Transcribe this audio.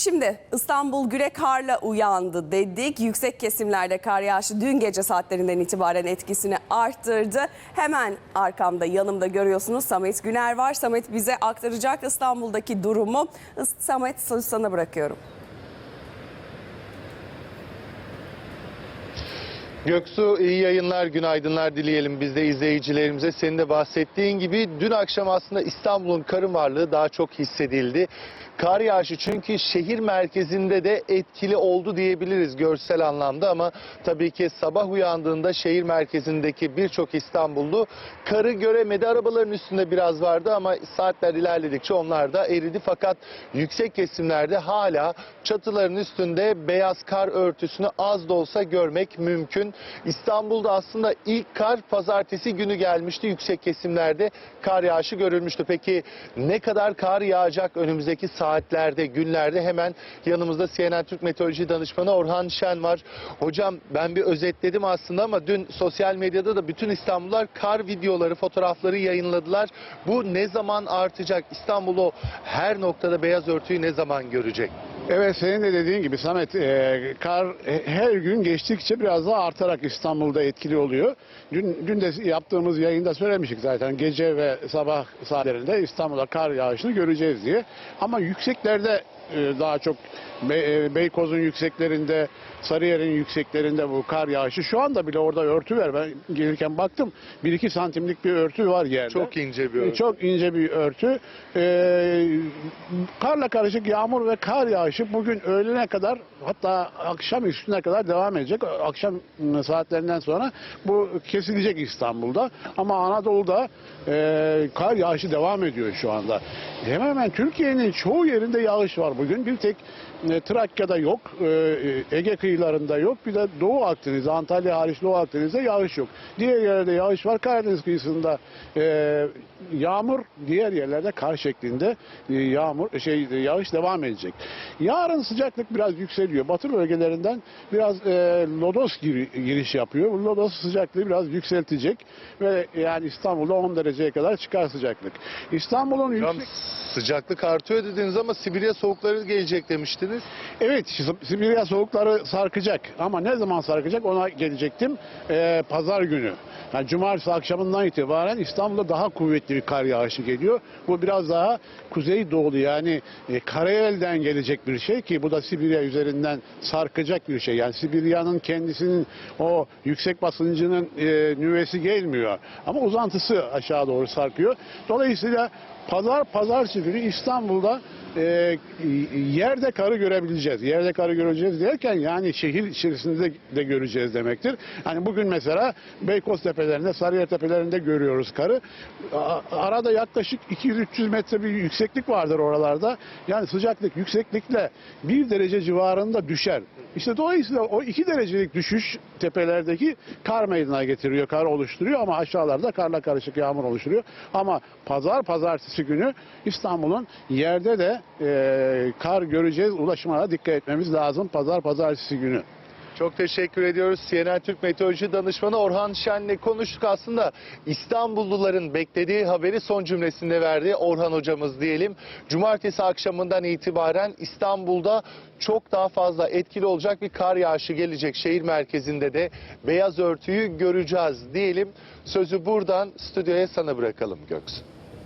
Şimdi İstanbul güre karla uyandı dedik. Yüksek kesimlerde kar yağışı dün gece saatlerinden itibaren etkisini arttırdı. Hemen arkamda yanımda görüyorsunuz Samet Güner var. Samet bize aktaracak İstanbul'daki durumu. Samet sana bırakıyorum. Göksu iyi yayınlar, günaydınlar dileyelim biz de izleyicilerimize. Senin de bahsettiğin gibi dün akşam aslında İstanbul'un karın varlığı daha çok hissedildi. Kar yağışı çünkü şehir merkezinde de etkili oldu diyebiliriz görsel anlamda ama tabii ki sabah uyandığında şehir merkezindeki birçok İstanbullu karı göremedi. Arabaların üstünde biraz vardı ama saatler ilerledikçe onlar da eridi fakat yüksek kesimlerde hala çatıların üstünde beyaz kar örtüsünü az da olsa görmek mümkün. İstanbul'da aslında ilk kar pazartesi günü gelmişti. Yüksek kesimlerde kar yağışı görülmüştü. Peki ne kadar kar yağacak önümüzdeki saatlerde, günlerde hemen yanımızda CNN Türk Meteoroloji Danışmanı Orhan Şen var. Hocam ben bir özetledim aslında ama dün sosyal medyada da bütün İstanbullular kar videoları, fotoğrafları yayınladılar. Bu ne zaman artacak? İstanbul o her noktada beyaz örtüyü ne zaman görecek? Evet senin de dediğin gibi Samet e, kar e, her gün geçtikçe biraz daha artarak İstanbul'da etkili oluyor. Dün, dün de yaptığımız yayında söylemiştik zaten gece ve sabah saatlerinde İstanbul'da kar yağışını göreceğiz diye. Ama yükseklerde e, daha çok Be- e, Beykoz'un yükseklerinde, Sarıyer'in yükseklerinde bu kar yağışı. Şu anda bile orada örtü var. Ben gelirken baktım 1-2 santimlik bir örtü var yerde. Çok ince bir örtü. Çok ince bir örtü. Ee, karla karışık yağmur ve kar yağışı bugün öğlene kadar hatta akşam üstüne kadar devam edecek. Akşam saatlerinden sonra bu kesilecek İstanbul'da. Ama Anadolu'da e, kar yağışı devam ediyor şu anda. Hemen hemen Türkiye'nin çoğu yerinde yağış var bugün. Bir tek e, Trakya'da yok, e, Ege kıyılarında yok. Bir de Doğu Akdeniz, Antalya hariç Doğu Akdeniz'de yağış yok. Diğer yerlerde yağış var. Karadeniz kıyısında e, yağmur, diğer yerlerde kar şeklinde e, yağmur şey yağış devam edecek. Yarın sıcaklık biraz yükseliyor. Batı bölgelerinden biraz e, lodos giri- giriş yapıyor. Bu lodos sıcaklığı biraz yükseltecek ve yani İstanbul'da 10 dereceye kadar çıkar sıcaklık. İstanbul'un yüksek sıcaklık artıyor dediniz ama Sibirya soğukları gelecek demiştiniz. Evet, Sib- Sibirya soğukları sarkacak ama ne zaman sarkacak ona gelecektim. Ee, Pazar günü. Yani cumartesi akşamından itibaren İstanbul'da daha kuvvetli bir kar yağışı geliyor. Bu biraz daha kuzey doğulu yani e, karayelden gelecek bir şey ki bu da Sibirya üzerinden sarkacak bir şey. Yani Sibirya'nın kendisinin o yüksek basıncının e, nüvesi gelmiyor ama uzantısı aşağı doğru sarkıyor. Dolayısıyla pazar pazartesi günü İstanbul'da e, yerde karı görebileceğiz. Yerde karı göreceğiz derken yani şehir içerisinde de göreceğiz demektir. Hani bugün mesela Beykoz tepelerinde, Sarıyer tepelerinde görüyoruz karı. A- Arada yaklaşık 200-300 metre bir yükseklik vardır oralarda. Yani sıcaklık yükseklikle 1 derece civarında düşer. İşte dolayısıyla o 2 derecelik düşüş tepelerdeki kar meydana getiriyor, kar oluşturuyor ama aşağılarda karla karışık yağmur oluşturuyor. Ama pazar pazartesi günü İstanbul'un yerde de e, kar göreceğiz. Ulaşımına dikkat etmemiz lazım pazar pazartesi günü. Çok teşekkür ediyoruz. CNN Türk Meteoroloji Danışmanı Orhan Şen'le konuştuk aslında. İstanbulluların beklediği haberi son cümlesinde verdi Orhan hocamız diyelim. Cumartesi akşamından itibaren İstanbul'da çok daha fazla etkili olacak bir kar yağışı gelecek. Şehir merkezinde de beyaz örtüyü göreceğiz diyelim. Sözü buradan stüdyoya sana bırakalım Göksu.